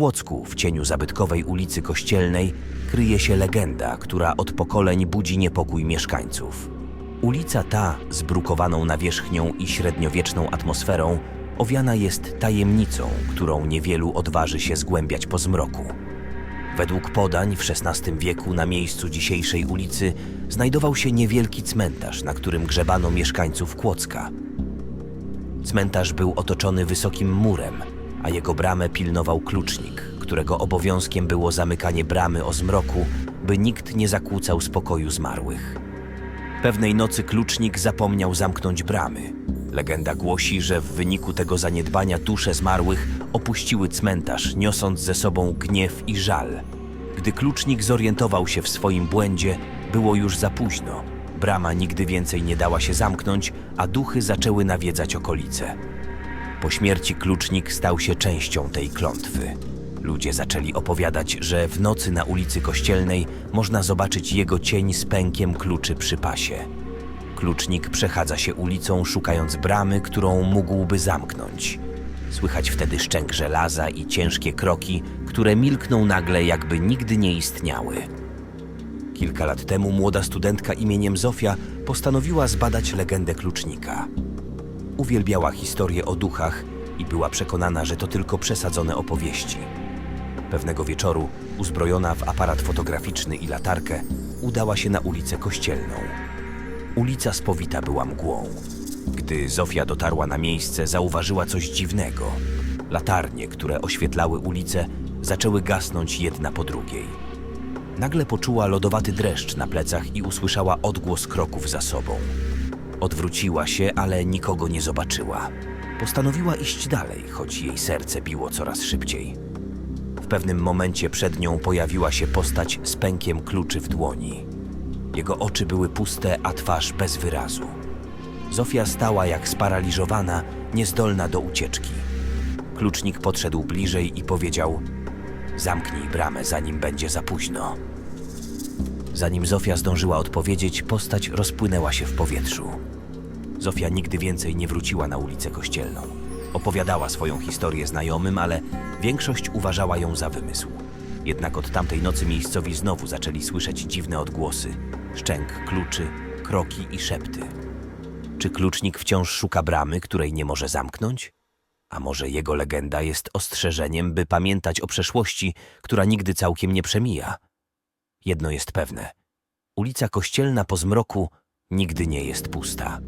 Kłodzku, w cieniu zabytkowej ulicy Kościelnej, kryje się legenda, która od pokoleń budzi niepokój mieszkańców. Ulica ta, zbrukowaną nawierzchnią i średniowieczną atmosferą, owiana jest tajemnicą, którą niewielu odważy się zgłębiać po zmroku. Według podań w XVI wieku na miejscu dzisiejszej ulicy znajdował się niewielki cmentarz, na którym grzebano mieszkańców Kłodzka. Cmentarz był otoczony wysokim murem, a jego bramę pilnował klucznik, którego obowiązkiem było zamykanie bramy o zmroku, by nikt nie zakłócał spokoju zmarłych. Pewnej nocy klucznik zapomniał zamknąć bramy. Legenda głosi, że w wyniku tego zaniedbania dusze zmarłych opuściły cmentarz, niosąc ze sobą gniew i żal. Gdy klucznik zorientował się w swoim błędzie, było już za późno. Brama nigdy więcej nie dała się zamknąć, a duchy zaczęły nawiedzać okolice. Po śmierci klucznik stał się częścią tej klątwy. Ludzie zaczęli opowiadać, że w nocy na ulicy Kościelnej można zobaczyć jego cień z pękiem kluczy przy pasie. Klucznik przechadza się ulicą, szukając bramy, którą mógłby zamknąć. Słychać wtedy szczęk żelaza i ciężkie kroki, które milkną nagle, jakby nigdy nie istniały. Kilka lat temu młoda studentka imieniem Zofia postanowiła zbadać legendę klucznika. Uwielbiała historię o duchach i była przekonana, że to tylko przesadzone opowieści. Pewnego wieczoru, uzbrojona w aparat fotograficzny i latarkę, udała się na ulicę Kościelną. Ulica spowita była mgłą. Gdy Zofia dotarła na miejsce, zauważyła coś dziwnego. Latarnie, które oświetlały ulicę, zaczęły gasnąć jedna po drugiej. Nagle poczuła lodowaty dreszcz na plecach i usłyszała odgłos kroków za sobą. Odwróciła się, ale nikogo nie zobaczyła. Postanowiła iść dalej, choć jej serce biło coraz szybciej. W pewnym momencie przed nią pojawiła się postać z pękiem kluczy w dłoni. Jego oczy były puste, a twarz bez wyrazu. Zofia stała jak sparaliżowana, niezdolna do ucieczki. Klucznik podszedł bliżej i powiedział: Zamknij bramę, zanim będzie za późno. Zanim Zofia zdążyła odpowiedzieć, postać rozpłynęła się w powietrzu. Zofia nigdy więcej nie wróciła na ulicę Kościelną. Opowiadała swoją historię znajomym, ale większość uważała ją za wymysł. Jednak od tamtej nocy miejscowi znowu zaczęli słyszeć dziwne odgłosy, szczęk kluczy, kroki i szepty. Czy klucznik wciąż szuka bramy, której nie może zamknąć? A może jego legenda jest ostrzeżeniem, by pamiętać o przeszłości, która nigdy całkiem nie przemija? Jedno jest pewne. Ulica Kościelna po zmroku nigdy nie jest pusta.